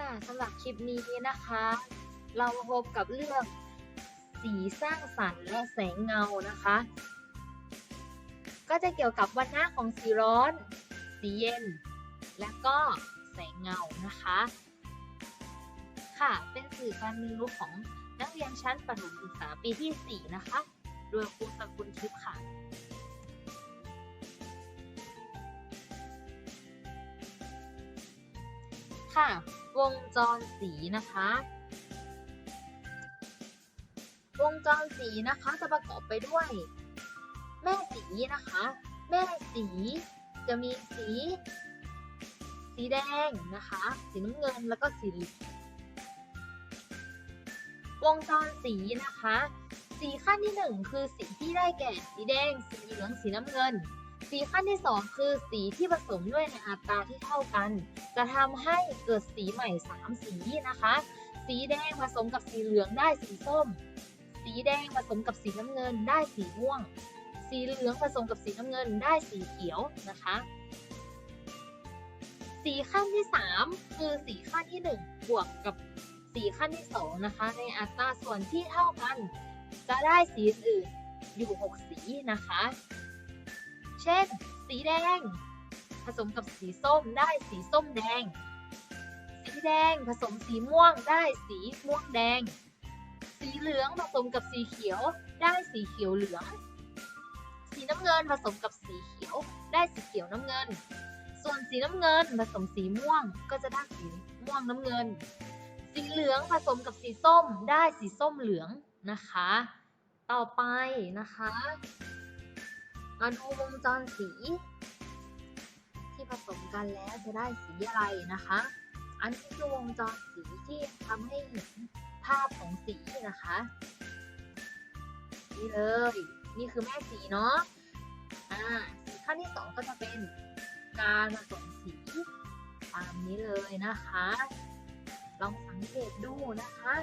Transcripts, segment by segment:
ค่ะสำหรับคลิปนี้นะคะ เรามาพบกับเรื่องสีสร้างสรรค์และแสงเงานะคะ ก็จะเกี่ยวกับวันหน้าของสีร้อน สีเย็น และก็แสงเงานะคะ ค่ะเป็นสื่อการเรียนรู้ของนักเรียนชั้นประถมศึกษาปีที่ 4 นะคะ โดยครูสกุลทิพย์ค่ะค่ะ วงจรสีนะคะ วงจรสีนะคะจะประกอบไปด้วย แม่สีนะคะ แม่สีจะมีสี สีแดงนะคะ สีน้ำเงินแล้วก็สีเหลืองวงจรสีนะคะ สีขั้นที่หนึ่งคือสีที่ได้แก่สีแดง สีเหลือง สีน้ำเงิน สีขั้นที่สองคือสีที่ผสมด้วยในอัตราที่เท่ากัน จะทำให้เกิดสีใหม่ 3 สีนะคะ สีแดงผสมกับสีเหลืองได้สีส้ม สีแดงผสมกับสีน้ำเงินได้สีม่วง สีเหลืองผสมกับสีน้ำเงินได้สีเขียวนะคะสีขั้นที่ 3 คือสีขั้นที่ 1 บวกกับสีขั้นที่ 2 นะคะ ในอัตราส่วนที่เท่ากัน จะได้สีอื่นอยู่ 6 สีนะคะ เช่น สีแดง ผสมกับสีส้มได้สีส้มแดง สีแดงผสมสีม่วงได้สีม่วงแดง สีเหลืองผสมกับสีเขียวได้สีเขียวเหลือง สีน้ำเงินผสมกับสีเขียวได้สีเขียวน้ำเงิน ส่วนสีน้ำเงินผสมสีม่วงก็จะได้สีม่วงน้ำเงิน สีเหลืองผสมกับสีส้มได้สีส้มเหลืองนะคะ ต่อไปนะคะ มาดูวงจรสี ที่ผสมกันแล้วจะได้สีอะไรนะคะ อันนี้คือวงจรสีที่ทำให้เห็นภาพของสีนะคะ นี่เลย นี่คือแม่สีเนาะอ่าสีขั้นที่สองก็จะเป็นการผสมสีตามนี้เลยนะคะ ลองสังเกตดูนะคะ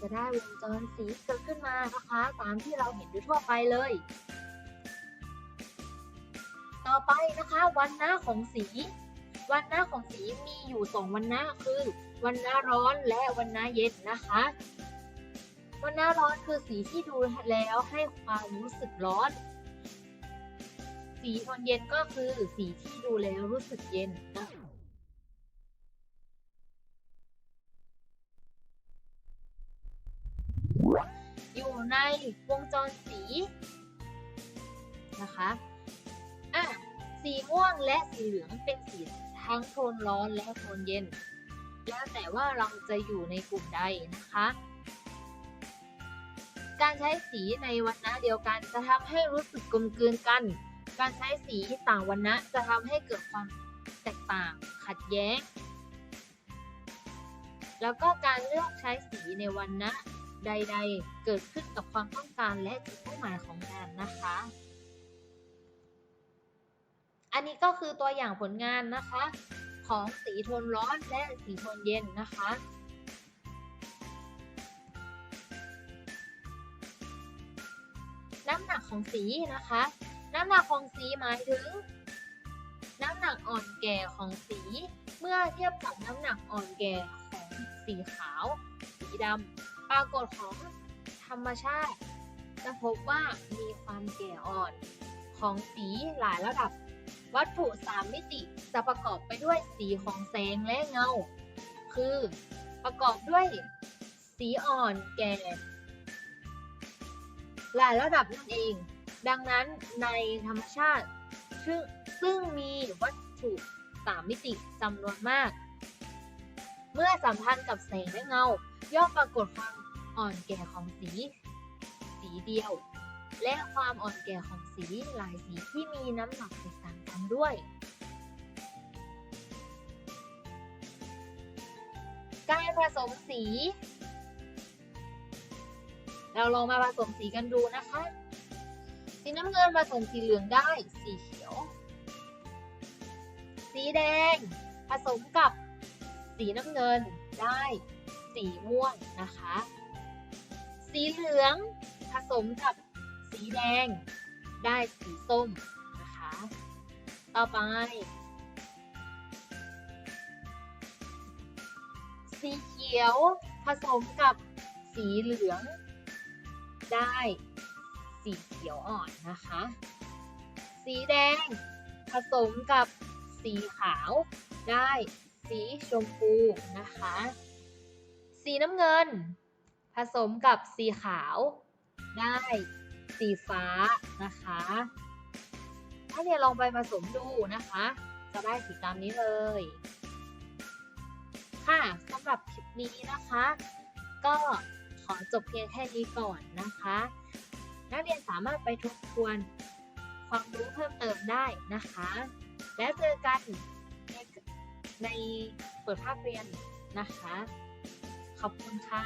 จะได้วงจรสีเกิดขึ้นมานะคะ ตามที่เราเห็นอยู่ทั่วไปเลย ต่อไปนะคะวันหน้าของสี วันหน้าของสีมีอยู่สองวันหน้าคือ วันหน้าร้อนและวันหน้าเย็นนะคะ วันหน้าร้อนคือสีที่ดูแล้วให้ความรู้สึกร้อน สีโทนเย็นก็คือสีที่ดูแล้วรู้สึกเย็นนะคะ วงจรสีนะคะอะสีม่วงและสีเหลืองเป็นสีทั้งโทนร้อนและโทนเย็น แล้วแต่ว่าเราจะอยู่ในกลุ่มใดนะคะ การใช้สีในวันนะเดียวกันจะทำให้รู้สึกกลมกลืนกัน การใช้สีต่างวันนะจะทำให้เกิดความแตกต่างขัดแย้ง แล้วก็การเลือกใช้สีในวันนะ ใด ๆ เกิดขึ้นกับความต้องการและจุดมุ่งหมายของงานนะคะ อันนี้ก็คือตัวอย่างผลงานนะคะ ของสีโทนร้อนและสีโทนเย็นนะคะน้ำหนักของสีนะคะ น้ำหนักของสีหมายถึง น้ำหนักอ่อนแก่ของสี เมื่อเทียบกับน้ำหนักอ่อนแก่ของสีขาว สีดำ ปรากฏของธรรมชาติ จะพบว่ามีความแก่อ่อนของสีหลายระดับ วัตถุ3มิติจะประกอบไปด้วยสีของแสงและเงา คือประกอบด้วยสีอ่อนแก่ หลายระดับนั่นเอง ดังนั้นในธรรมชาติซึ่งซึ่งมีวัตถุ3มิติจำนวนมาก เมื่อสัมพันธ์กับแสงและเงา ย่อมปรากฏความอ่อนแก่ของสี สีเดียว และความอ่อนแก่ของสีหลายสีที่มีน้ำหนักแตกต่างกันด้วย การผสมสี เราลองมาผสมสีกันดูนะคะ สีน้ำเงินผสมสีเหลืองได้ สีเขียว สีแดง ผสมกับสีน้ำเงินได้ สีม่วงนะคะ สีเหลืองผสมกับสีแดง ได้สีส้มนะคะ ต่อไป สีเขียวผสมกับสีเหลือง ได้สีเขียวอ่อนนะคะ สีแดงผสมกับสีขาวได้สีชมพูนะคะ สีน้ำเงิน ผสมกับสีขาว ได้สีฟ้านะคะถ้าเนี่ยลองไปผสมดูนะคะ จะได้สีตามนี้เลย ค่ะสำหรับคลิปนี้นะคะ ก็ขอจบเพียงแค่นี้ก่อนนะคะ นักเรียนสามารถไปทบทวนความรู้เพิ่มเติมได้นะคะ แล้วเจอกันในในเปิดภาคเรียนนะคะ ขอบคุณค่ะ